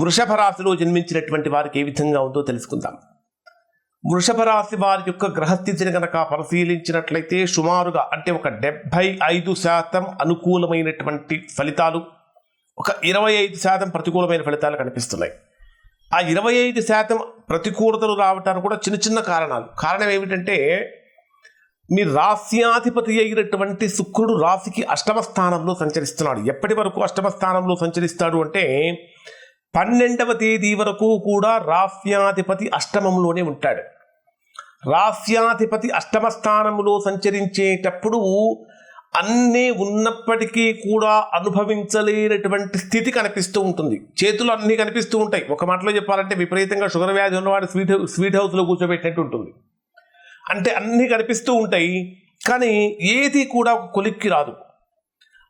వృషభ రాశిలో జన్మించినటువంటి వారికి ఏ విధంగా ఉందో తెలుసుకుందాం. వృషభ రాశి వారి యొక్క గ్రహస్థితిని గనక పరిశీలించినట్లయితే సుమారుగా అంటే ఒక డెబ్భై ఐదు శాతం అనుకూలమైనటువంటి ఫలితాలు ఒక ఇరవై ఐదు శాతం ప్రతికూలమైన ఫలితాలు కనిపిస్తున్నాయి. ఆ ఇరవై ఐదు శాతం ప్రతికూలతలు రావటానికి కూడా చిన్న చిన్న కారణాలు. కారణం ఏమిటంటే మీ రాస్యాధిపతి అయినటువంటి శుక్రుడు రాశికి అష్టమ స్థానంలో సంచరిస్తున్నాడు. ఎప్పటి వరకు అష్టమ స్థానంలో సంచరిస్తాడు అంటే పన్నెండవ తేదీ వరకు కూడా రాఫ్యాధిపతి అష్టమంలోనే ఉంటాడు. రాఫ్యాధిపతి అష్టమ స్థానంలో సంచరించేటప్పుడు అన్నీ ఉన్నప్పటికీ కూడా అనుభవించలేనటువంటి స్థితి కనిపిస్తూ ఉంటుంది. చేతులు అన్నీ కనిపిస్తూ ఉంటాయి. ఒక మాటలో చెప్పాలంటే విపరీతంగా షుగర్ వ్యాధి ఉన్నవాడు స్వీట్ స్వీట్ హౌస్లో కూర్చోబెట్టినట్టు ఉంటుంది. అంటే అన్నీ కనిపిస్తూ ఉంటాయి. కానీ ఏది కూడా ఒక కొలిక్కి రాదు.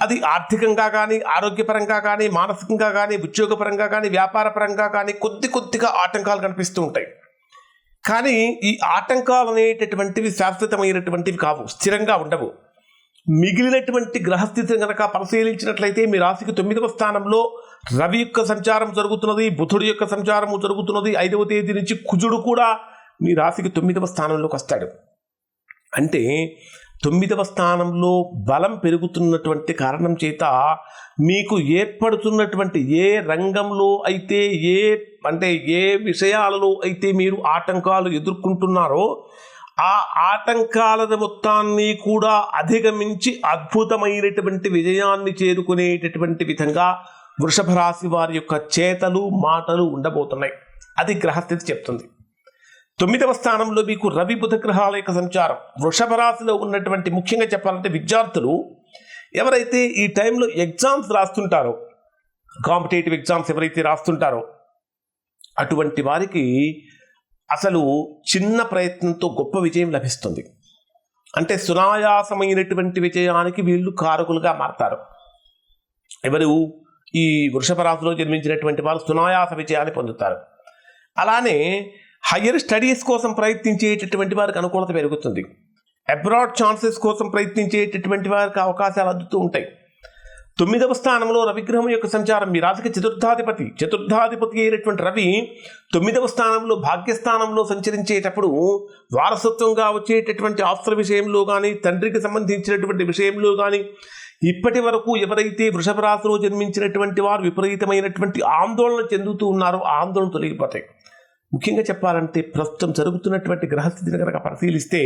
అది ఆర్థికంగా కానీ ఆరోగ్యపరంగా కానీ మానసికంగా కానీ ఉద్యోగపరంగా కానీ వ్యాపారపరంగా కానీ కొద్ది కొద్దిగా ఆటంకాలు కనిపిస్తూ ఉంటాయి. కానీ ఈ ఆటంకాలు అనేటటువంటివి శాశ్వతమైనటువంటివి కావు స్థిరంగా ఉండవు. మిగిలినటువంటి గ్రహస్థితిని కనుక పరిశీలించినట్లయితే మీ రాశికి తొమ్మిదవ స్థానంలో రవి యొక్క సంచారం జరుగుతున్నది బుధుడి యొక్క సంచారము జరుగుతున్నది ఐదవ తేదీ నుంచి కుజుడు కూడా మీ రాశికి తొమ్మిదవ స్థానంలోకి వస్తాడు. అంటే తొమ్మిదవ స్థానంలో బలం పెరుగుతున్నటువంటి కారణం చేత మీకు ఏర్పడుతున్నటువంటి ఏ రంగంలో అయితే ఏ అంటే ఏ విషయాలలో అయితే మీరు ఆటంకాలు ఎదుర్కొంటున్నారో ఆ ఆటంకాల మొత్తాన్ని కూడా అధిగమించి అద్భుతమైనటువంటి విజయాన్ని చేరుకునేటటువంటి విధంగా వృషభ రాశి వారి యొక్క చేతలు మాటలు ఉండబోతున్నాయి. అది గ్రహస్థితి చెప్తుంది. తొమ్మిదవ స్థానంలో మీకు రవి బుధ గ్రహాల యొక్క సంచారం. వృషభ రాశిలో ఉన్నటువంటి ముఖ్యంగా చెప్పాలంటే విద్యార్థులు ఎవరైతే ఈ టైంలో ఎగ్జామ్స్ రాస్తుంటారో కాంపిటేటివ్ ఎగ్జామ్స్ ఎవరైతే రాస్తుంటారో అటువంటి వారికి అసలు చిన్న ప్రయత్నంతో గొప్ప విజయం లభిస్తుంది. అంటే సునాయాసమైనటువంటి విజయానికి వీళ్ళు కారకులుగా మారతారు. ఎవరు? ఈ వృషభ రాశిలో జన్మించినటువంటి వారు సునాయాస విజయాన్ని పొందుతారు. అలానే హయ్యర్ స్టడీస్ కోసం ప్రయత్నించేటటువంటి వారికి అనుకూలత పెరుగుతుంది. అబ్రాడ్ ఛాన్సెస్ కోసం ప్రయత్నించేటటువంటి వారికి అవకాశాలు అందుతూ ఉంటాయి. తొమ్మిదవ స్థానంలో రవిగ్రహం యొక్క సంచారం. మీ రాశికి చతుర్థాధిపతి చతుర్థాధిపతి అయినటువంటి రవి తొమ్మిదవ స్థానంలో భాగ్యస్థానంలో సంచరించేటప్పుడు వారసత్వంగా వచ్చేటటువంటి ఆస్తుల విషయంలో కానీ తండ్రికి సంబంధించినటువంటి విషయంలో కానీ ఇప్పటి వరకు ఎవరైతే వృషభ రాశిలో జన్మించినటువంటి వారు విపరీతమైనటువంటి ఆందోళన చెందుతూ ఉన్నారో ఆందోళన తొలగిపోతాయి. ముఖ్యంగా చెప్పాలంటే ప్రస్తుతం జరుగుతున్నటువంటి గ్రహస్థితిని కనుక పరిశీలిస్తే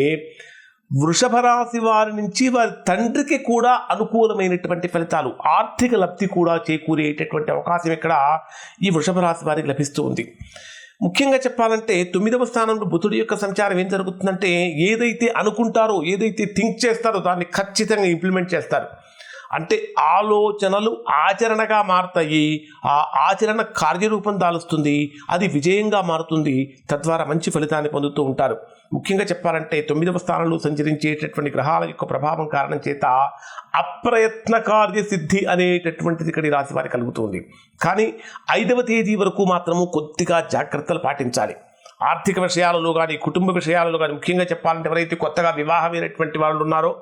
వృషభ రాశి వారి నుంచి వారి తండ్రికి కూడా అనుకూలమైనటువంటి ఫలితాలు ఆర్థిక లబ్ధి కూడా చేకూరేటటువంటి అవకాశం ఇక్కడ ఈ వృషభ రాశి వారికి లభిస్తూ ఉంది. ముఖ్యంగా చెప్పాలంటే తొమ్మిదవ స్థానంలో బుధుడి యొక్క సంచారం ఏం జరుగుతుందంటే ఏదైతే అనుకుంటారో ఏదైతే థింక్ చేస్తారో దాన్ని ఖచ్చితంగా ఇంప్లిమెంట్ చేస్తారు. అంటే ఆలోచనలు ఆచరణగా మారుతాయి. ఆ ఆచరణ కార్యరూపం దాలుస్తుంది. అది విజయంగా మారుతుంది. తద్వారా మంచి ఫలితాన్ని పొందుతూ ఉంటారు. ముఖ్యంగా చెప్పాలంటే తొమ్మిదవ స్థానంలో సంచరించేటటువంటి గ్రహాల యొక్క ప్రభావం కారణం చేత అప్రయత్న కార్యసిద్ధి అనేటటువంటిది ఇక్కడ రాశి వారికి కలుగుతుంది. కానీ ఐదవ తేదీ వరకు మాత్రము కొద్దిగా జాగ్రత్తలు పాటించాలి. ఆర్థిక విషయాలలో కానీ కుటుంబ విషయాలలో కానీ ముఖ్యంగా చెప్పాలంటే ఎవరైతే కొత్తగా వివాహమైనటువంటి వాళ్ళు ఉన్నారో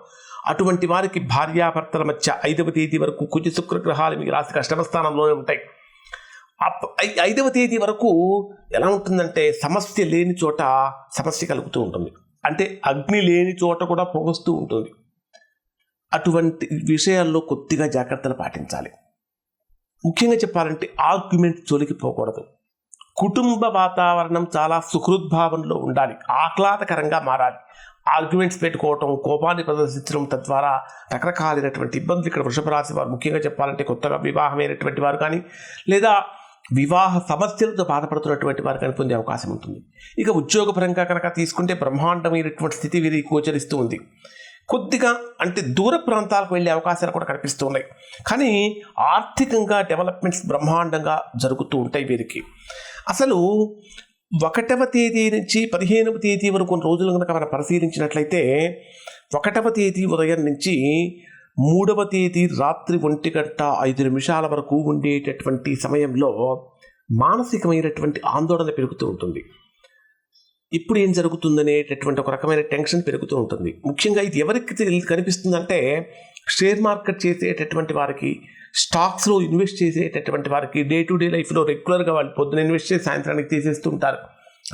అటువంటి వారికి భార్యాభర్తల మధ్య ఐదవ తేదీ వరకు కుజ శుక్రగ్రహాలు మీకు మీ అష్టమ స్థానంలోనే ఉంటాయి. ఐదవ తేదీ వరకు ఎలా ఉంటుందంటే సమస్య లేని చోట సమస్య కలుగుతూ ఉంటుంది. అంటే అగ్ని లేని చోట కూడా పొగస్తూ ఉంటుంది. అటువంటి విషయాల్లో కొద్దిగా జాగ్రత్తలు పాటించాలి. ముఖ్యంగా చెప్పాలంటే ఆర్గ్యుమెంట్ జోలికి పోకూడదు. కుటుంబ వాతావరణం చాలా సుహృద్భావంలో ఉండాలి. ఆహ్లాదకరంగా మారాలి. ఆర్గ్యుమెంట్స్ పెట్టుకోవటం కోపాన్ని ప్రదర్శించడం తద్వారా రకరకాలైనటువంటి ఇబ్బందులు ఇక్కడ వృషభ రాశి వారు ముఖ్యంగా చెప్పాలంటే కొత్తగా వివాహమైనటువంటి వారు కానీ లేదా వివాహ సమస్యలతో బాధపడుతున్నటువంటి వారు కానీ పొందే అవకాశం ఉంటుంది. ఇక ఉద్యోగపరంగా కనుక తీసుకుంటే బ్రహ్మాండమైనటువంటి స్థితి వీరికి గోచరిస్తూ ఉంది. కొద్దిగా అంటే దూర ప్రాంతాలకు వెళ్ళే అవకాశాలు కూడా కనిపిస్తూ ఉన్నాయి. కానీ ఆర్థికంగా డెవలప్మెంట్స్ బ్రహ్మాండంగా జరుగుతూ ఉంటాయి వీరికి. అసలు ఒకటవ తేదీ నుంచి పదిహేనవ తేదీ వరకు కొన్ని రోజులు కనుక మనం పరిశీలించినట్లయితే ఒకటవ తేదీ ఉదయం నుంచి మూడవ తేదీ రాత్రి ఒంటి గంట ఐదు నిమిషాల వరకు ఉండేటటువంటి సమయంలో మానసికమైనటువంటి ఆందోళన పెరుగుతూ ఉంటుంది. ఇప్పుడు ఏం జరుగుతుందనేటటువంటి ఒక రకమైన టెన్షన్ పెరుగుతూ ఉంటుంది. ముఖ్యంగా ఇది ఎవరికి కనిపిస్తుందంటే షేర్ మార్కెట్ చేసేటటువంటి వారికి స్టాక్స్లో ఇన్వెస్ట్ చేసేటటువంటి వారికి డే టు డే లైఫ్లో రెగ్యులర్గా వాళ్ళు పొద్దున ఇన్వెస్ట్ చేసి సాయంత్రానికి తీసేస్తూ ఉంటారు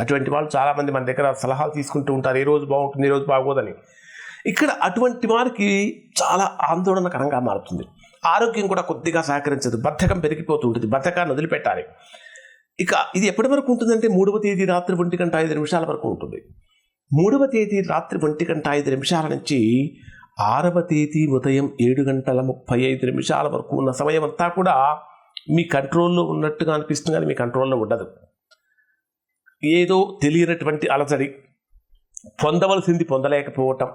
అటువంటి వాళ్ళు చాలామంది మన దగ్గర సలహాలు తీసుకుంటూ ఉంటారు. ఏ రోజు బాగుంటుంది ఏ రోజు బాగోదని. ఇక్కడ అటువంటి వారికి చాలా ఆందోళనకరంగా మారుతుంది. ఆరోగ్యం కూడా కొద్దిగా సహకరించదు. బద్ధకం పెరిగిపోతూ ఉంటుంది. బద్ధకాన్ని వదిలిపెట్టాలి. ఇక ఇది ఎప్పటి వరకు ఉంటుందంటే మూడవ తేదీ రాత్రి ఒంటి గంట ఐదు నిమిషాల వరకు ఉంటుంది. మూడవ తేదీ రాత్రి ఒంటి గంట ఐదు నిమిషాల నుంచి ఆరవ తేదీ ఉదయం ఏడు గంటల ముప్పై ఐదు నిమిషాల వరకు ఉన్న సమయం అంతా కూడా మీ కంట్రోల్లో ఉన్నట్టుగా అనిపిస్తుంది కానీ మీ కంట్రోల్లో ఉండదు. ఏదో తెలియనటువంటి అలజడి పొందవలసింది పొందలేకపోవటం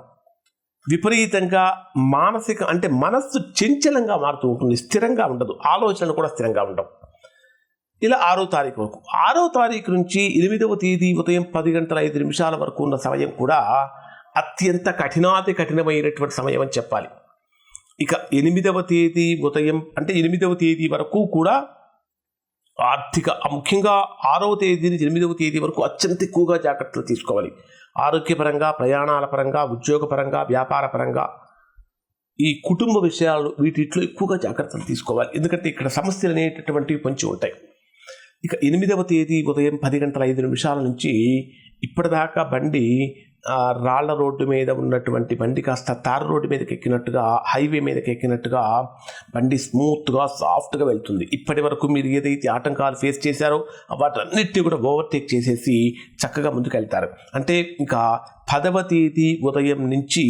విపరీతంగా మానసిక అంటే మనస్సు చంచలంగా మారుతూ ఉంటుంది. స్థిరంగా ఉండదు. ఆలోచనలు కూడా స్థిరంగా ఉండవు. ఇలా ఆరో తారీఖు వరకు. ఆరో తారీఖు నుంచి ఎనిమిదవ తేదీ ఉదయం పది గంటల ఐదు నిమిషాల వరకు ఉన్న సమయం కూడా అత్యంత కఠినాతి కఠినమైనటువంటి సమయం అని చెప్పాలి. ఇక ఎనిమిదవ తేదీ ఉదయం అంటే ఎనిమిదవ తేదీ వరకు కూడా ఆర్థిక ముఖ్యంగా ఆరవ తేదీ నుంచి ఎనిమిదవ తేదీ వరకు అత్యంత ఎక్కువగా జాగ్రత్తలు తీసుకోవాలి. ఆరోగ్యపరంగా ప్రయాణాల పరంగా ఉద్యోగపరంగా వ్యాపార పరంగా ఈ కుటుంబ విషయాలు వీటిట్లో ఎక్కువగా జాగ్రత్తలు తీసుకోవాలి. ఎందుకంటే ఇక్కడ సమస్యలు అనేటటువంటివి పొంచి ఉంటాయి. ఇక ఎనిమిదవ తేదీ ఉదయం పది గంటల ఐదు నిమిషాల నుంచి ఇప్పటిదాకా బండి రాళ్ళ రోడ్డు మీద ఉన్నటువంటి బండి కాస్త తారు రోడ్డు మీదకి ఎక్కినట్టుగా హైవే మీదకి ఎక్కినట్టుగా బండి స్మూత్గా సాఫ్ట్గా వెళ్తుంది. ఇప్పటి వరకు మీరు ఏదైతే ఆటంకాలు ఫేస్ చేశారో వాటన్నిటిని కూడా ఓవర్టేక్ చేసేసి చక్కగా ముందుకు వెళ్తారు అంటే ఇంకా పదవ తేదీ ఉదయం నుంచి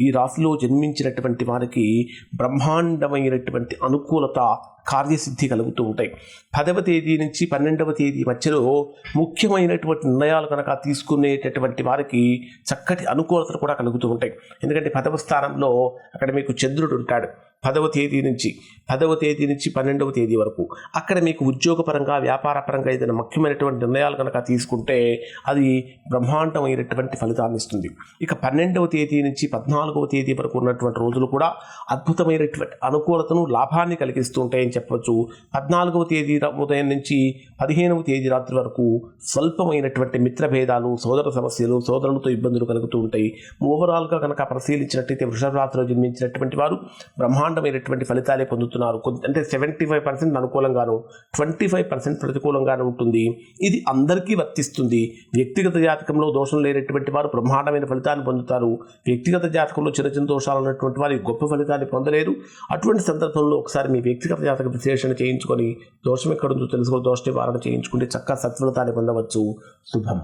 ఈ రాశిలో జన్మించినటువంటి వారికి బ్రహ్మాండమైనటువంటి అనుకూలత కార్యసిద్ధి కలుగుతూ ఉంటాయి. పదవ తేదీ నుంచి పన్నెండవ తేదీ మధ్యలో ముఖ్యమైనటువంటి నిర్ణయాలు కనుక తీసుకునేటటువంటి వారికి చక్కటి అనుకూలతలు కూడా కలుగుతూ ఉంటాయి. ఎందుకంటే పదవ స్థానంలో అక్కడ మీకు చంద్రుడు ఉంటాడు. పదవ తేదీ నుంచి పదవ తేదీ నుంచి పన్నెండవ తేదీ వరకు అక్కడ మీకు ఉద్యోగపరంగా వ్యాపారపరంగా ఏదైనా ముఖ్యమైనటువంటి నిర్ణయాలు కనుక తీసుకుంటే అది బ్రహ్మాండమైనటువంటి ఫలితాన్ని ఇస్తుంది. ఇక పన్నెండవ తేదీ నుంచి పద్నాలుగవ తేదీ వరకు ఉన్నటువంటి రోజులు కూడా అద్భుతమైనటువంటి అనుకూలతను లాభాన్ని కలిగిస్తూ ఉంటాయని చెప్పవచ్చు. పద్నాలుగవ తేదీ ఉదయం నుంచి పదిహేనవ తేదీ రాత్రి వరకు స్వల్పమైనటువంటి మిత్రభేదాలు సోదర సమస్యలు సోదరులతో ఇబ్బందులు కలుగుతూ ఉంటాయి. ఓవరాల్గా కనుక పరిశీలించినట్టయితే వృషభ రాత్రిలో జన్మించినటువంటి వారు బ్రహ్మాండమైనటువంటి ఫలితాలే పొందుతున్నారు. కొంత అంటే సెవెంటీ ఫైవ్ పర్సెంట్ అనుకూలంగాను ట్వంటీ ఫైవ్ పర్సెంట్ ప్రతికూలంగాను ఉంటుంది. ఇది అందరికీ వర్తిస్తుంది. వ్యక్తిగత జాతకంలో దోషం లేనటువంటి వారు బ్రహ్మాండమైన ఫలితాన్ని పొందుతారు. వ్యక్తిగత జాతకంలో చిన్న చిన్న దోషాలు ఉన్నటువంటి వారు గొప్ప ఫలితాన్ని పొందలేరు. అటువంటి సందర్భంలో ఒకసారి మీ వ్యక్తిగత జాతక విశ్లేషణ చేయించుకొని దోషం ఎక్కడుందో తెలుసుకొని దోష నివారణ చేయించుకుంటే చక్కగా సత్ఫలితాన్ని పొందవచ్చు. శుభం.